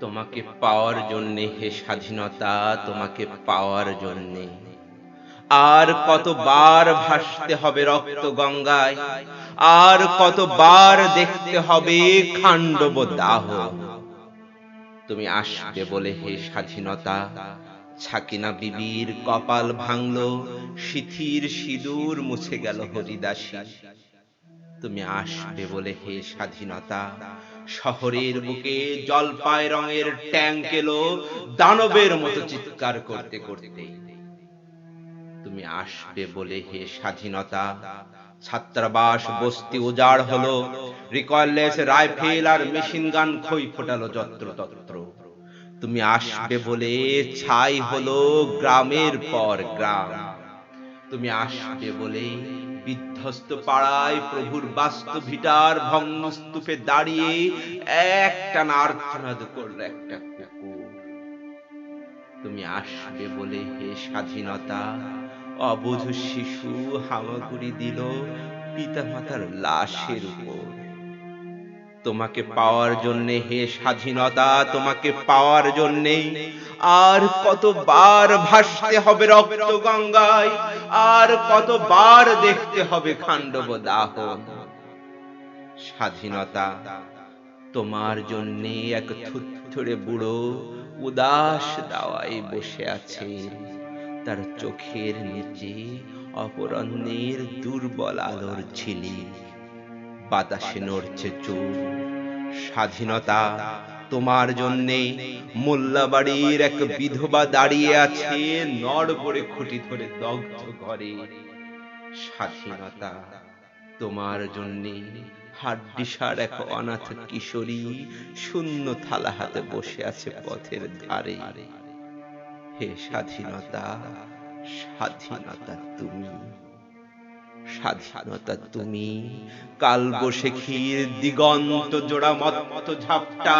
তোমাকে পাওয়ার জন্যে হে স্বাধীনতা, তোমাকে পাওয়ার জন্যে। আর কতবার ভাসতে হবে রক্ত গঙ্গায়, আর কতবার দেখতে হবে খান্ডব দাহ। তুমি আসবে বলে হে স্বাধীনতা, ছাকিনা বিবির কপাল ভাঙলো, শিথির সিঁদুর মুছে গেল হরিদাসী। তুমি আসবে বলে হে স্বাধীনতা? শহরের বুকে জলপাই রঙের ট্যাঙ্ক এলো দানবের মতো চিৎকার করতে করতে। তুমি আসবে বলে হে স্বাধীনতা? ছাত্রাবাস বস্তি উজাড় হলো। রিকয়েললেস রাইফেল আর মেশিন গান খই ফোটালো যত্র তত্র তুমি আসবে বলে ছাই হলো গ্রামের পর গ্রাম। তুমি আসবে বলে বিধ্বস্ত পাড়ায় প্রভুর বাস্তু ভিটার ভগ্নস্তূপে দাঁড়িয়ে একটা নার্থনাদ করল একটা তুমি আসবে বলে হে স্বাধীনতা অবধ শিশু হামাগুড়ি দিল পিতা মাতার লাশের উপর। তোমাকে পাওয়ার জন্যে হে স্বাধীনতা, তোমাকে পাওয়ার জন্যে আর কতবার ভাসতে হবে রক্ত গঙ্গায় আর কতবার দেখতে হবে খান্ডব দাহ স্বাধীনতা, তোমার জন্যে এক থুথুরে বুড়ো উদাস দাওয়ায় বসে আছে। তার চোখের নিচে অপরাহ্নের দুর্বল আলোর ঝিলি। বাতাসে নড়ছে চুল। স্বাধীনতা তোমার জন্যে মোল্লাবাড়ির এক বিধবা দাঁড়িয়ে আছে নড় করে খুঁটি ধরে দগ্ধ ঘরে। স্বাধীনতা তোমার জন্যে হাড্ডিসার এক অনাথ কিশোরী শূন্য থালা হাতে বসে আছে পথের ধারে। হে স্বাধীনতা স্বাধীনতা তুমি। স্বাধীনতা তুমি। কাল বসেখির দিগন্ত জোড়া মত ঝাপটা।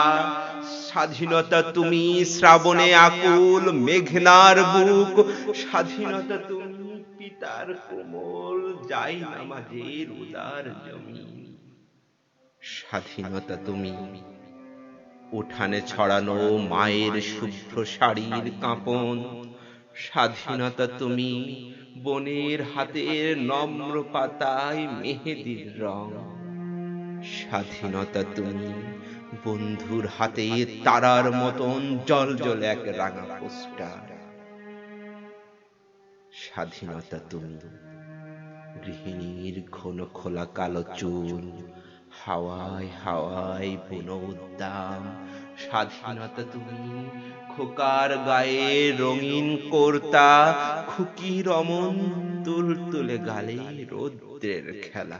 স্বাধীনতা তুমি শ্রাবণে আকুল মেঘনার বুক। স্বাধীনতা তুমি পিতার কোমল যাই নামাজের উদার জমি। স্বাধীনতা তুমি উঠানে ছড়ানো মায়ের শুভ্র শাড়ির কাঁপন। স্বাধীনতা তুমি, বনের হাতের নম্র পাতায় মেহেদির রং। স্বাধীনতা তুমি, বন্ধুর হাতে তারার মতন জল জল এক রাঙা পোস্টার। স্বাধীনতা তুমি, গৃহিণীর ঘন খোলা কালো চুল, হাওয়ায় হাওয়ায় বুনো উদ্দাম স্বাধীনতা তুমি খোকার গায়ে রঙিন কর্তা, খুকি রমন তুল তুলে গালে রৌদ্রের খেলা।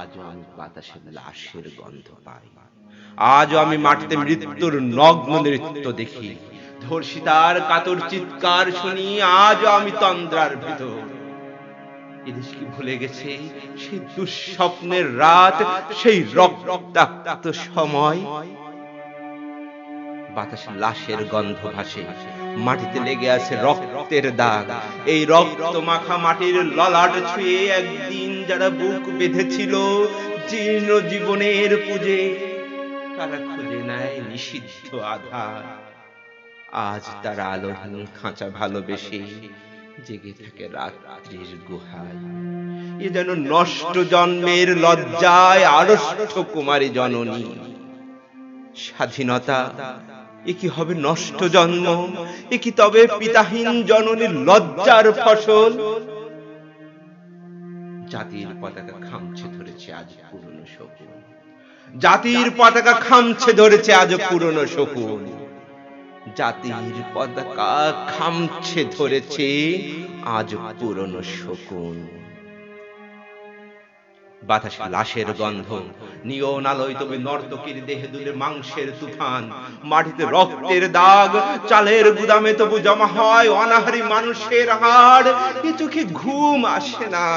আজ আমি বাতাসে লাশের গন্ধ পাই। আজ আমি মাটিতে মৃত্যুর নগ্ন নৃত্য দেখি। ধর্ষিতার কাতর চিৎকার শুনি আজ আমি তন্দ্রার ভিতর। এদেশ কি ভুলে গেছে? সেই দুঃস্বপ্নের রাত, সেই রক্তাক্ত সময়। বাতাসে লাশের গন্ধ ভাসে। মাটিতে লেগে আছে রক্তের দাগ। এই রক্ত মাখা মাটির ললাট ছুঁয়ে একদিন যারা বুক বেঁধেছিল, জীর্ণ জীবনের পুজে তারা খুঁজে নেয় নিষিদ্ধ আধার। আজ তারা আলোহীন খাঁচা ভালোবেসে জেগে থাকে রাত্রির গুহায়। এ যেন নষ্ট জন্মের লজ্জায় আড়ষ্ট কুমারী জননী। স্বাধীনতা এ হবে নষ্ট জন্ম? এ তবে পিতাহীন জননীর লজ্জার ফসল? জাতির পতাকা খামছে ধরেছে আজ পুরনো শকুন। জাতির পতাকা খামছে ধরেছে আজ পুরনো শকুন। জাতির পতাকা খামছে ধরেছে আজ পুরনো শকুন। বাতাসে লাশের গন্ধ। নিয়ন আলোয় তবে নর্তকীর দেহে দুলে মাংসের তুফান। মাটিতে রক্তের দাগ চালের গুদামে তবু জমা হয় অনাহারি মানুষের হাড়। এ চোখে ঘুম আসে না।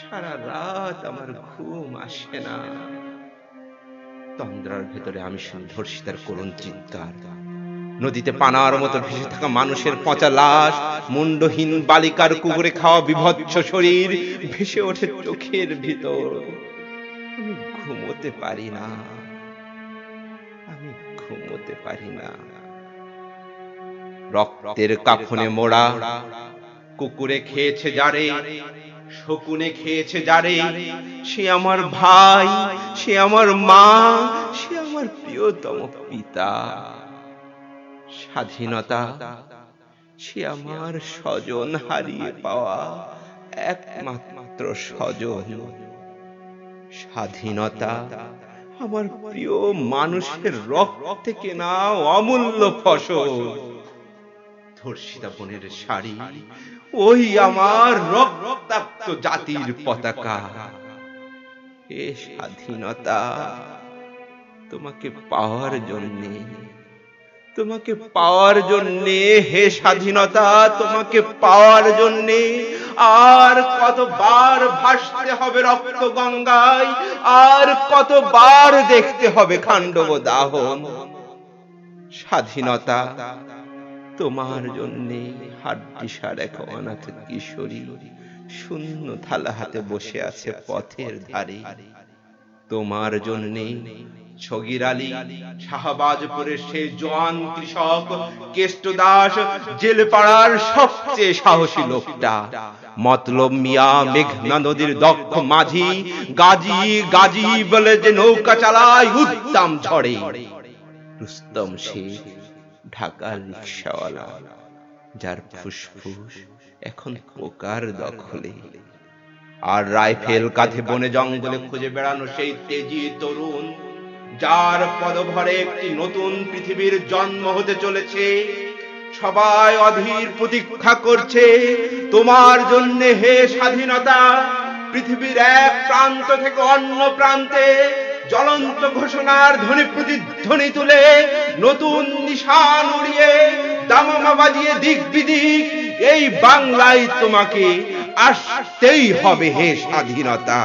সারা রাত আমার ঘুম আসে না। তন্দ্রার ভেতরে আমি শুনি ধর্ষিতার করুণ চিৎকার। নদীতে পানার মতো ভেসে থাকা মানুষের পচা লাশ, মুন্ডহীন বালিকার কুকুরে খাওয়া বিভৎস শরীর ভেসে ওঠে চোখের ভিতর। আমি ঘুমোতে পারি না। আমি ঘুমোতে পারি না। রক্তের কাফনে মোড়া, কুকুরে খেয়েছে যারে, শকুনে খেয়েছে যারে, সে আমার ভাই, সে আমার মা, সে আমার প্রিয়তম পিতা। স্বাধীনতা, সে আমার স্বজন হারিয়ে পাওয়া একমাত্র স্বজন। স্বাধীনতা আমার প্রিয় মানুষের রক্তে কেনা অমূল্য ফসল। ধর্ষিতা বোনের শাড়ি, ওই আমার রক্তাক্ত জাতির পতাকা। এ স্বাধীনতা তোমাকে পাওয়ার জন্যে তোমাকে পাওয়ার জন্যে, হে স্বাধীনতা, তোমাকে পাওয়ার জন্যে। আর কতবার ভাসতে হবে রক্ত গঙ্গায়, আর কতবার দেখতে হবে খান্ডব দাহন স্বাধীনতা তোমার জন্যে হাড্ডিসার এক অনাথ কিশোরী, শূন্য থালা হাতে বসে আছে পথের ধারে। তোমার জন্যে ছগির আলী, শাহবাজপুরের সেই জোয়ান কৃষক কেষ্ট দাস জেল পাড়ার সবচেয়ে সাহসী লোকটা। মতলব মিয়া মেঘনা নদীর দক্ষ মাঝি, গাজী গাজী বলে যে নৌকা চালায় উত্তম ঝড়ে। রুস্তম শেখ ঢাকার রিক্সাওয়ালা, যার ফুসফুস এখন পোকার দখলে। আর রাইফেল কাঁধে বনে জঙ্গলে খুঁজে বেড়ানো সেই তেজি তরুণ যার পদভরে একটি নতুন পৃথিবীর জন্ম হতে চলেছে, সবাই অধীর প্রতীক্ষা করছে, তোমার জন্য হে স্বাধীনতা, পৃথিবীর এক প্রান্ত থেকে অন্য প্রান্তে জ্বলন্ত ঘোষণার ধ্বনি প্রতিধ্বনি তুলে নতুন নিশান উড়িয়ে দামামা বাজিয়ে দিক বিদিক, এই বাংলায় তোমাকে আসতেই হবে হে স্বাধীনতা।